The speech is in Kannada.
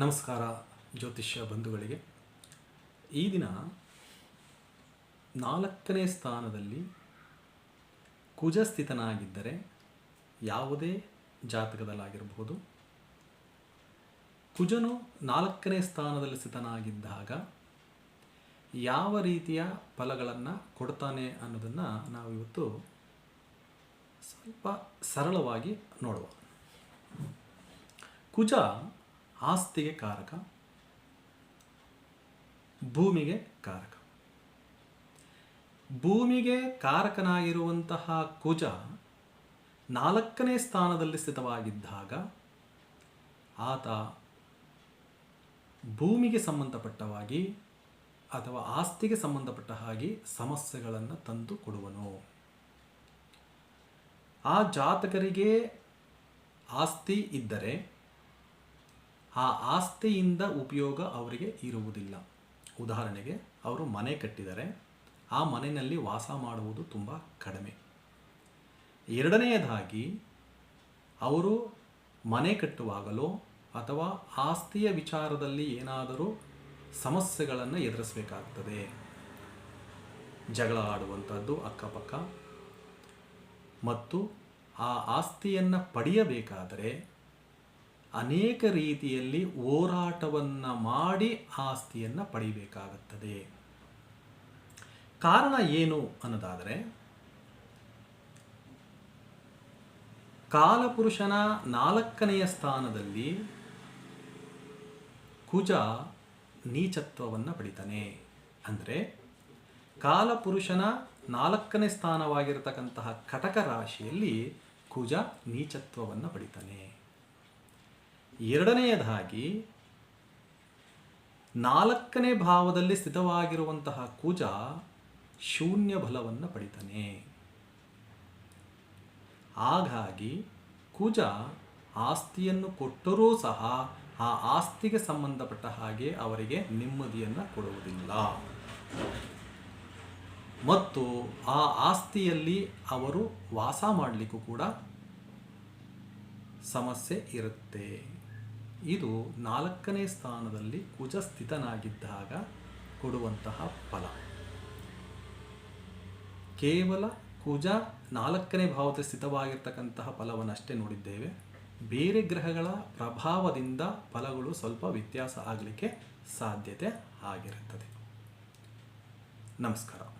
ನಮಸ್ಕಾರ ಜ್ಯೋತಿಷ್ಯ ಬಂಧುಗಳಿಗೆ. ಈ ದಿನ ನಾಲ್ಕನೇ ಸ್ಥಾನದಲ್ಲಿ ಕುಜ ಸ್ಥಿತನಾಗಿದ್ದರೆ ಯಾವುದೇ ಜಾತಕದಲ್ಲಾಗಿರಬಹುದು ಕುಜನು ನಾಲ್ಕನೇ ಸ್ಥಾನದಲ್ಲಿ ಸ್ಥಿತನಾಗಿದ್ದಾಗ ಯಾವ ರೀತಿಯ ಫಲಗಳನ್ನು ಕೊಡ್ತಾನೆ ಅನ್ನೋದನ್ನು ನಾವು ಇವತ್ತು ಸ್ವಲ್ಪ ಸರಳವಾಗಿ ನೋಡುವ. ಕುಜ ಆಸ್ತಿಗೆ ಕಾರಕ, ಭೂಮಿಗೆ ಕಾರಕ. ಭೂಮಿಗೆ ಕಾರಕನಾಗಿರುವಂತಹ ಕುಜ ನಾಲ್ಕನೇ ಸ್ಥಾನದಲ್ಲಿ ಸ್ಥಿತವಾಗಿದ್ದಾಗ ಆತ ಭೂಮಿಗೆ ಸಂಬಂಧಪಟ್ಟವಾಗಿ ಅಥವಾ ಆಸ್ತಿಗೆ ಸಂಬಂಧಪಟ್ಟ ಹಾಗೆ ಸಮಸ್ಯೆಗಳನ್ನು ತಂದು ಕೊಡುವನು. ಆ ಜಾತಕರಿಗೆ ಆಸ್ತಿ ಇದ್ದರೆ ಆ ಆಸ್ತಿಯಿಂದ ಉಪಯೋಗ ಅವರಿಗೆ ಇರುವುದಿಲ್ಲ. ಉದಾಹರಣೆಗೆ, ಅವರು ಮನೆ ಕಟ್ಟಿದರೆ ಆ ಮನೆಯಲ್ಲಿ ವಾಸ ಮಾಡುವುದು ತುಂಬ ಕಡಿಮೆ. ಎರಡನೆಯದಾಗಿ, ಅವರು ಮನೆ ಕಟ್ಟುವಾಗಲೋ ಅಥವಾ ಆಸ್ತಿಯ ವಿಚಾರದಲ್ಲಿ ಏನಾದರೂ ಸಮಸ್ಯೆಗಳನ್ನು ಎದುರಿಸಬೇಕಾಗ್ತದೆ. ಜಗಳ ಆಡುವಂಥದ್ದು ಅಕ್ಕಪಕ್ಕ. ಮತ್ತು ಆ ಆಸ್ತಿಯನ್ನು ಪಡೆಯಬೇಕಾದರೆ ಅನೇಕ ರೀತಿಯಲ್ಲಿ ಹೋರಾಟವನ್ನು ಮಾಡಿ ಆಸ್ತಿಯನ್ನು ಪಡಿಬೇಕಾಗುತ್ತದೆ. ಕಾರಣ ಏನು ಅನ್ನೋದಾದರೆ, ಕಾಲಪುರುಷನ ನಾಲ್ಕನೆಯ ಸ್ಥಾನದಲ್ಲಿ ಕುಜ ನೀಚತ್ವವನ್ನು ಪಡಿತಾನೆ. ಅಂದರೆ, ಕಾಲಪುರುಷನ ನಾಲ್ಕನೇ ಸ್ಥಾನವಾಗಿರತಕ್ಕಂತಹ ಕಟಕ ರಾಶಿಯಲ್ಲಿ ಕುಜ ನೀಚತ್ವವನ್ನು ಪಡಿತಾನೆ. ಎರಡನೆಯದಾಗಿ ನಾಲ್ಕನೇ ಭಾವದಲ್ಲಿ ಸ್ಥಿತವಾಗಿರುವಂತಹ ಕುಜ ಶೂನ್ಯ ಬಲವನ್ನು ಪಡಿತಾನೆ. ಹಾಗಾಗಿ ಕುಜ ಆಸ್ತಿಯನ್ನು ಕೊಟ್ಟರೂ ಸಹ ಆ ಆಸ್ತಿಗೆ ಸಂಬಂಧಪಟ್ಟ ಹಾಗೆ ಅವರಿಗೆ ನೆಮ್ಮದಿಯನ್ನು ಕೊಡುವುದಿಲ್ಲ. ಮತ್ತು ಆ ಆಸ್ತಿಯಲ್ಲಿ ಅವರು ವಾಸ ಮಾಡಲಿಕ್ಕೂ ಕೂಡ ಸಮಸ್ಯೆ ಇರುತ್ತೆ. ಇದು ನಾಲ್ಕನೇ ಸ್ಥಾನದಲ್ಲಿ ಕುಜ ಸ್ಥಿತನಾಗಿದ್ದಾಗ ಕೊಡುವಂತಹ ಫಲ. ಕೇವಲ ಕುಜ ನಾಲ್ಕನೇ ಭಾವದ ಸ್ಥಿತವಾಗಿರ್ತಕ್ಕಂತಹ ಫಲವನ್ನಷ್ಟೇ ನೋಡಿದ್ದೇವೆ. ಬೇರೆ ಗ್ರಹಗಳ ಪ್ರಭಾವದಿಂದ ಫಲಗಳು ಸ್ವಲ್ಪ ವ್ಯತ್ಯಾಸ ಆಗಲಿಕ್ಕೆ ಸಾಧ್ಯತೆ ಆಗಿರುತ್ತದೆ. ನಮಸ್ಕಾರ.